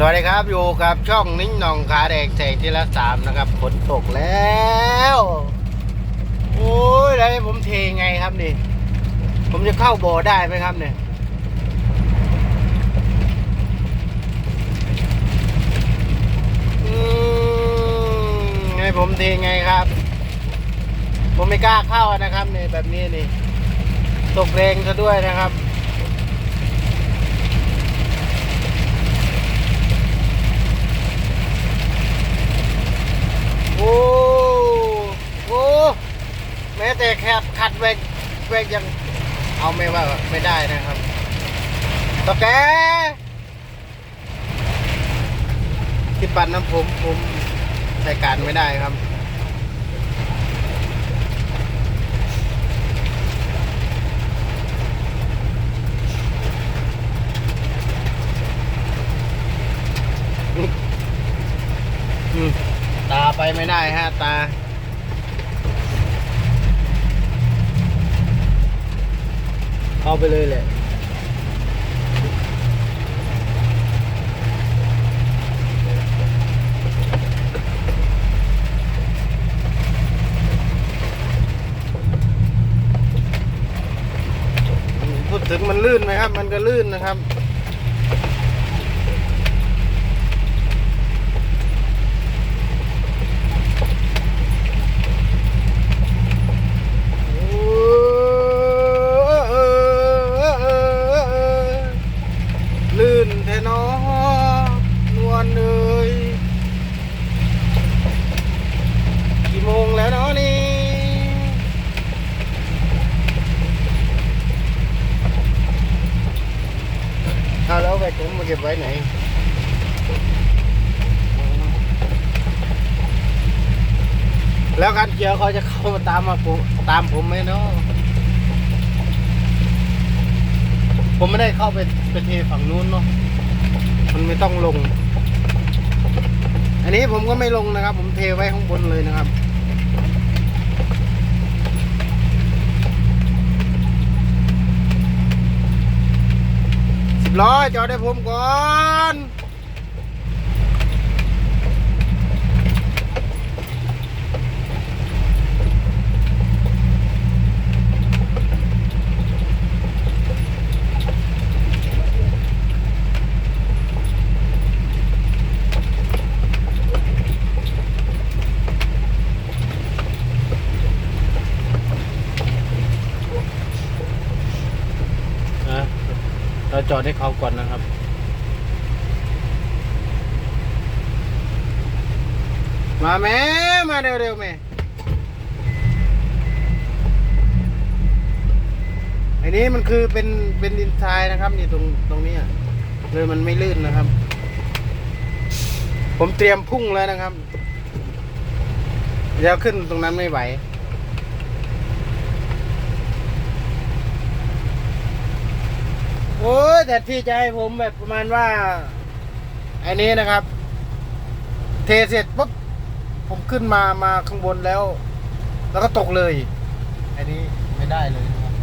สวัสดีครับอยู่กับช่องนิ้งหนองขาแดกแสงที่ละสามนะครับฝนตกแล้ว โอ้ยแล้วผมเทไงครับนี่ ผมจะเข้าบ่อได้ไหมครับเนี่ยอืมให้ผมเทไงครับ ผมไม่กล้าเข้านะครับเนี่ยแบบนี้นี่ ตกแรงซะด้วยนะครับ โอ้โหแม้แต่แคบขัดเวกเวกยังเอาไม่ว่าไม่ได้นะครับตะแกที่ปั่นน้ำผมผมใช้การไม่ได้ครับ อืมตา ไม่ได้ฮะตา เข้าไปเลยแหละพูดถึงมันลื่นไหมครับ มันก็ลื่นนะครับ ลื่นแท้นอนวลเลยกี่โมงแล้วเนาะนี่ เอาแล้วแบกผมมา เก็บไว้ไหนแล้วการเกี่ยวเขาจะเข้ามาตามมาผมตามผมไหมเนาะผมไม่ได้เข้าไปไปเทฝั่งนู้นเนาะมันไม่ต้องลง อันนี้ผมก็ไม่ลงนะครับ ผมเทไว้ข้างบนเลยนะครับ ร้อยจอดให้ผมก่อน นะเรา จอดให้เขาก่อนนะครับ มาแม่มาเร็วๆแม่อันนี้มันคือเป็นเป็นดินทรายนะครับนี่ตรงตรงนี้เลยมันไม่ลื่นนะครับ ผมเตรียมพุ่งแล้วนะครับเดี๋ยวขึ้นตรงนั้นไม่ไหว อ้ยแต่ที่จะให้ผมแบบประมาณว่าอันนี้นะครับ เทเสร็จปุ๊บผมขึ้นมามาข้างบนแล้ว แล้วก็ตกเลย อันนี้ไม่ได้เลยนะครับ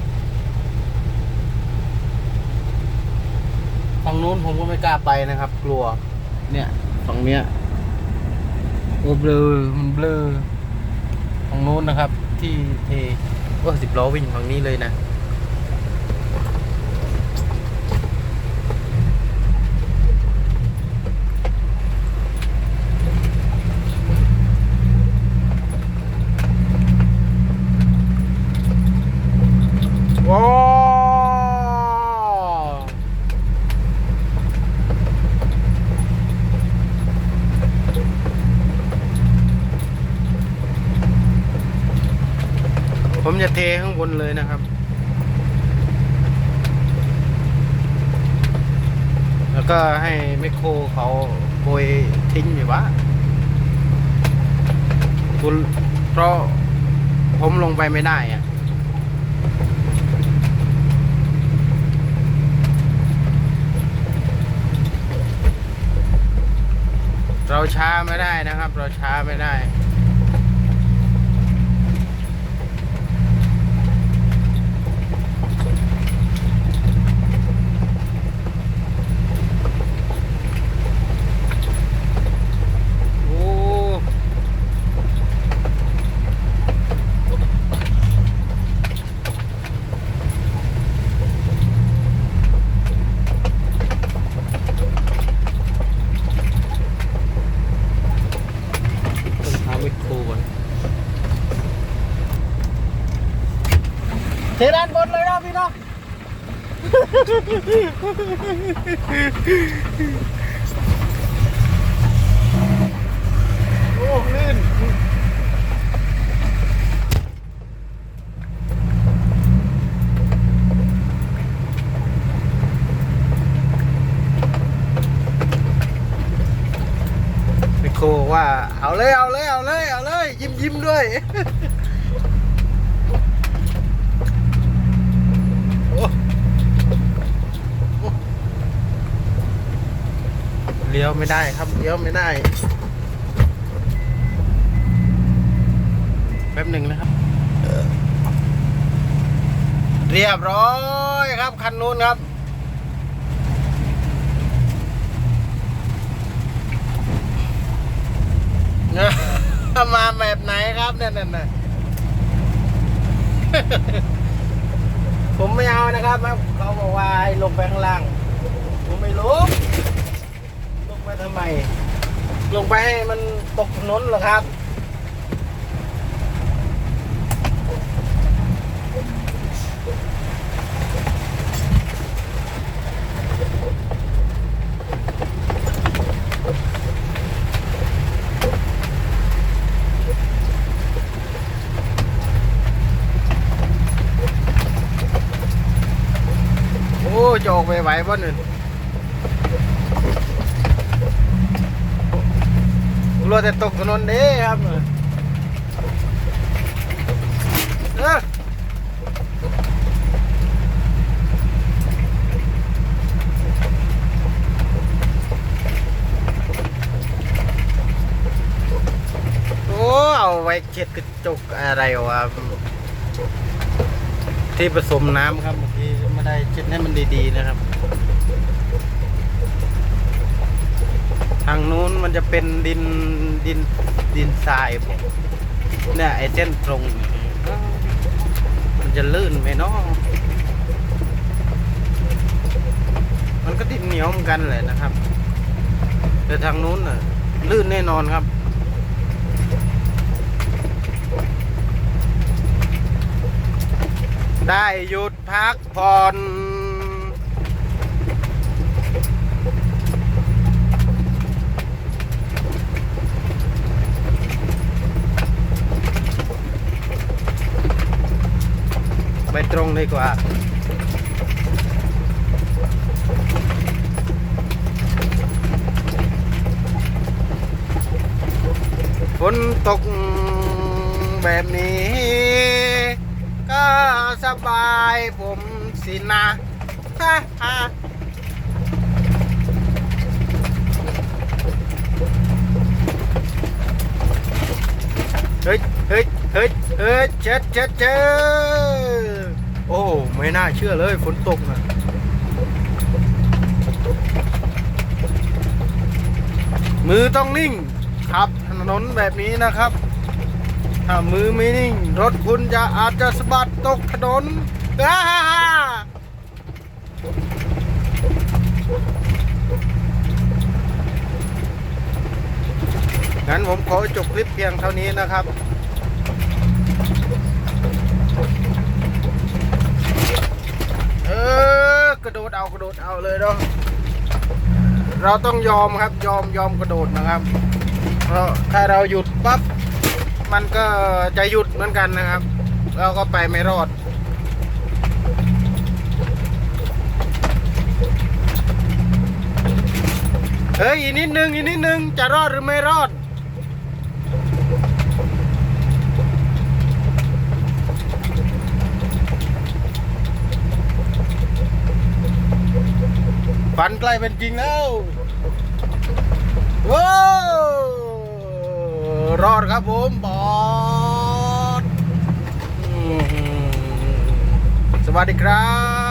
ฝั่งนู้นผมก็ไม่กล้าไปนะครับ กลัว เนี่ยฝั่งเนี้ยโอ้เบลอมันเบลอฝั่งนู้นนะครับ ที่เทก็สิบล้อวิ่งฝั่งนี้เลยนะ ผมจะเทข้างบนเลยนะครับ แล้วก็ให้ไมโครเขาโกยทิ้งอยู่วะคุณเพราะผมลงไปไม่ได้อะเราช้าไม่ได้นะครับ เราช้าไม่ได้ เด้านบนเลยนะพี่น้อง เลี้ยวไม่ได้ครับเลี้ยวไม่ได้แป๊บหนึ่งนะครับ เรียบร้อยครับคันนู้นครับมาแบบไหนครับเนี่ยนั่นน่ะผมไม่เอานะครับ เขาบอกว่าให้ลงไปข้างล่าง ผมไม่ลงลงไป ทำไม ลงไปให้มันตกถนนเหรอครับ โอ้จะออกไปไหวบ่หนึ่ง กลัวแต่ตกถนนเด้ครับเออโอ้เอาไว้เช็ดกระจกอะไรวะที่ผสมน้ำครับเมื่อกี้ไม่ได้เช็ดให้มันดีๆนะครับ ทางนู้นมันจะเป็นดินดินดินทรายผมเนี่ยไอเส้นตรงมันจะลื่นไหมเนาะมันก็ดินเหนียวเหมือนกันแหละนะครับ แต่ทางนู้นน่ะลื่นแน่นอนครับได้หยุดพักผ่อน ไป ตรงดีกว่าฝนตกแบบนี้ ก็สบายผมสินะฮ่าฮ่าเฮ้ย เฮ้ย เฮ้ย เฮ้ยเจ็ดเจ็ดเจ็ด โอ้ไม่น่าเชื่อเลยฝนตกนะมือต้องนิ่งขับถนนแบบนี้นะครับ ถ้ามือไม่นิ่ง รถคุณจะอาจจะสะบัดตกถนนด่าฮ่างั้นผมขอจบคลิปเพียงเท่านี้นะครับ เออ กระโดดเอากระโดดเอาเลยเนาะเราต้องยอมครับยอมยอมกระโดดนะครับ เพราะถ้าเราหยุดปั๊บมันก็จะหยุดเหมือนกันนะครับ เราก็ไปไม่รอดเฮ้ยอีกนิดนึงอีกนิดนึงจะรอดหรือไม่รอด ฝันใกล้เป็นจริงแล้วว้าวรอดครับผมบอสสวัสดีครับ